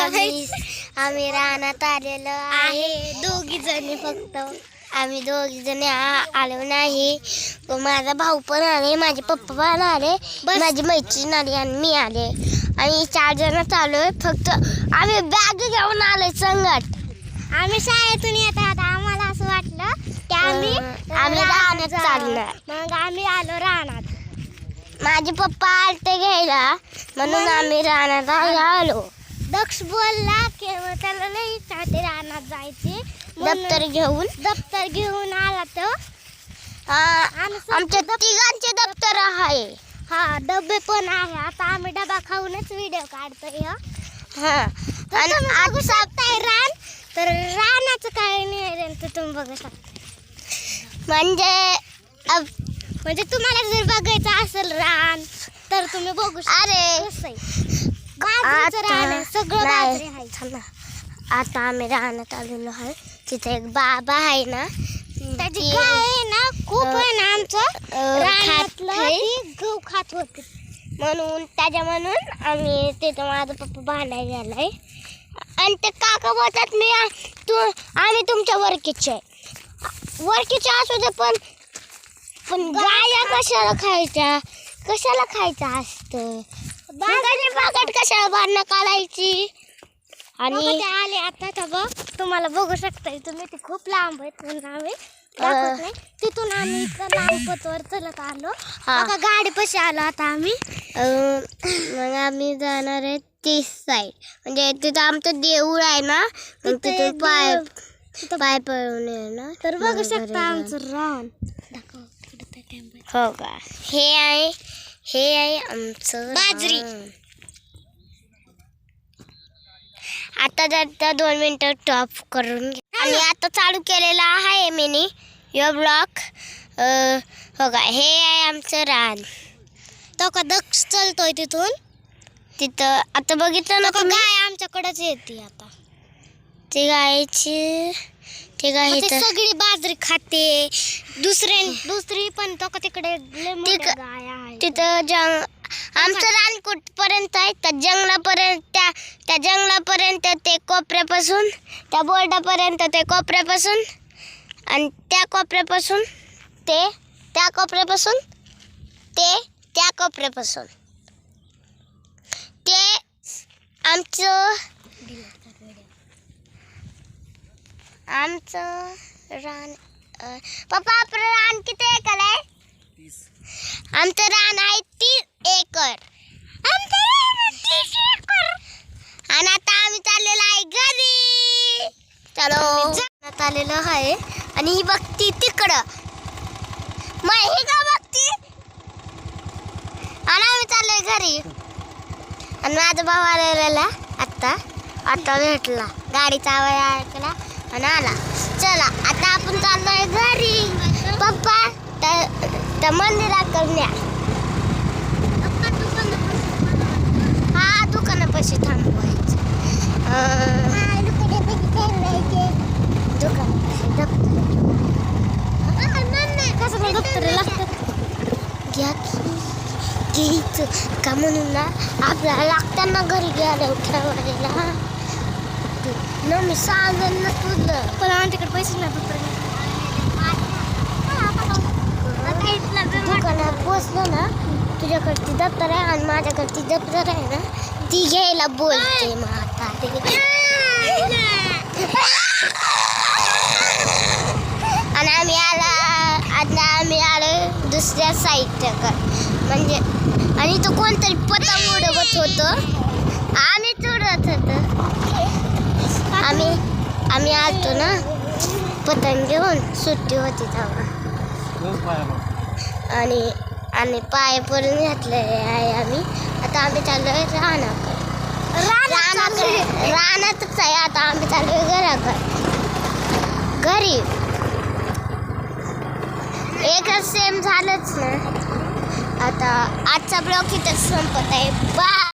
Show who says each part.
Speaker 1: आम्ही आम्ही रानात आलेलो आहे. दोघी जणी फक्त. आम्ही दोघी जणी आ- आलो नाही. माझा भाऊ पण आले माझे पप्पा पण आले माझी मैत्रीण आली आणि मी आले. आणि चार जण चालू फक्त आम्ही बॅग घेऊन आलोय संगत
Speaker 2: आम्ही शाळेतून येत आता आम्हाला असं वाटलं की आम्ही
Speaker 1: आम्ही रानात. चालणार.
Speaker 2: मग आम्ही आलो रानात.
Speaker 1: माझे पप्पा आलते घ्यायला म्हणून आम्ही रानात आलो.
Speaker 2: दक्ष बोलला की मग त्याला इच्छा होती रानात जायची.
Speaker 1: दप्तर घेऊन?
Speaker 2: दप्तर घेऊन आला तो.
Speaker 1: आमच्या तिघांचे दप्तर आहे.
Speaker 2: हा डबे पण आहे. आता आम्ही डबा खाऊनच व्हिडिओ काढतोय हं.
Speaker 1: हा.
Speaker 2: तर
Speaker 1: आणि
Speaker 2: तुम्ही बघू
Speaker 1: आता
Speaker 2: शकताय रान. तर रानाचं काय नियोजन ते तुम्ही बघू शकता.
Speaker 1: म्हणजे अब-
Speaker 2: म्हणजे तुम्हाला जर बघायचं असेल रान तर तुम्ही बघू शकता.
Speaker 1: अरे. नाही. थांब ना. आता आम्ही रानात आलेलो आहे. तिथे एक बाबा आहे ना
Speaker 2: त्याची गाय आहे ना खूप आहे ना आमचं. रानातलं गहू खात होती.
Speaker 1: म्हणून त्याच्या म्हणून आम्ही तिथं माझा पप्पा भांडायला गेलाय आणि ते काका बोलतात मी तू आम्ही तुमच्या वरकीचे वरकीचे असू दे पण पण गाया कशाला खायच्या? कशाला खायचं असतं? बागाने बागट बांधणं काढायची.
Speaker 2: आणि ते आले आता तर बघ तुम्हाला बघू शकता तुम्ही ते खूप लांब आहेत म्हणून आम्ही दाखवत नाही. तिथून आम्ही इथं लांब चलत आलो.
Speaker 1: हा.
Speaker 2: बघा गाडी पशी आलो आता आम्ही.
Speaker 1: मग आम्ही जाणार आहे तीस साईड म्हणजे तिथं आमचं देऊळ आहे ना मग तिथून पाय पाय पळून येणार
Speaker 2: तर बघू शकता. आमचं रान दाखव.
Speaker 1: हो का? हे आहे हे आहे आमचं
Speaker 2: बाजरी.
Speaker 1: रान. आता जर दोन मिनिटं टॉप करून घे. आणि आता चालू केलेला आहे मिनी यो ब्लॉक हो का हे आहे आमचं रान.
Speaker 2: तो का दक्ष चलतोय तिथून?
Speaker 1: तिथं आता बघितलं ना
Speaker 2: तो का
Speaker 1: तुम्ही?
Speaker 2: गाय आमच्याकडेच येते आता.
Speaker 1: ती गायची ती गाय
Speaker 2: मग ते
Speaker 1: इथं-
Speaker 2: सगळी बाजरी खाते. दुसरे दुसरी पण तो का तिकडे लय मोठ्या
Speaker 1: क-
Speaker 2: गाय आहे.
Speaker 1: तिथं जंग आमचं रान कुठपर्यंत आहे? त्या जंगलापर्यंत त्या त्या जंगलापर्यंत ते कोपऱ्यापासून त्या बोर्डापर्यंत ते कोपऱ्यापासून आणि त्या कोपऱ्यापासून ते त्या कोपऱ्यापासून ते त्या कोपऱ्यापासून. ते आमचं आमचं रान पप्पा आपलं रान किती एकर आहे? आमचं रान आहे तीस. एकर. आणि आता आम्ही चाललेलो आहे घरी चलो. आलेलो आहे आणि ही बघती तिकडं. मग ही का बघती? आणि आम्ही चाललोय घरी. आणि माझा भाऊ आलेला आत्ता. आता भेटला. गाडीचा आवाज ऐकला आणि आला. चला आता आपण चाललोय घरी. पप्पा त्या त्या मंदिराकडे न्या हा दुकानापाशी थांबवायचं अं, दुकानापाशी
Speaker 2: लागतं
Speaker 1: घ्या की घ्यायचं का म्हणून ना आपल्याला लागताना घरी गेल्या ठेवायला न मी सांगेन ना तुझं
Speaker 2: पण आमच्याकडे पैसे नाही दप्तर
Speaker 1: दुकानात पोचलो ना तुझ्याकडची दप्तर आहे आणि माझ्याकडची दप्तर आहे ना? ती घ्यायला बोलते मग. आणि आम्ही आला आता आम्ही आलो दुसऱ्या साईडच्या म्हणजे आणि तो कोणतरी पतंग उडवत होतं. आम्ही उडवत होतो. आम्ही आम्ही आलतो ना पतंग घेऊन सुट्टी होती तेव्हा. आणि आणि पाय पडून घातले आहे आम्ही. आता आम्ही चाललोय रानाकडे. रानाकडे. रानातच आहे आता आम्ही चाललोय घराकडे. घरी एकच सेम झालंच ना. आता आजचा ब्लॉग इथंच संपत आहे. बा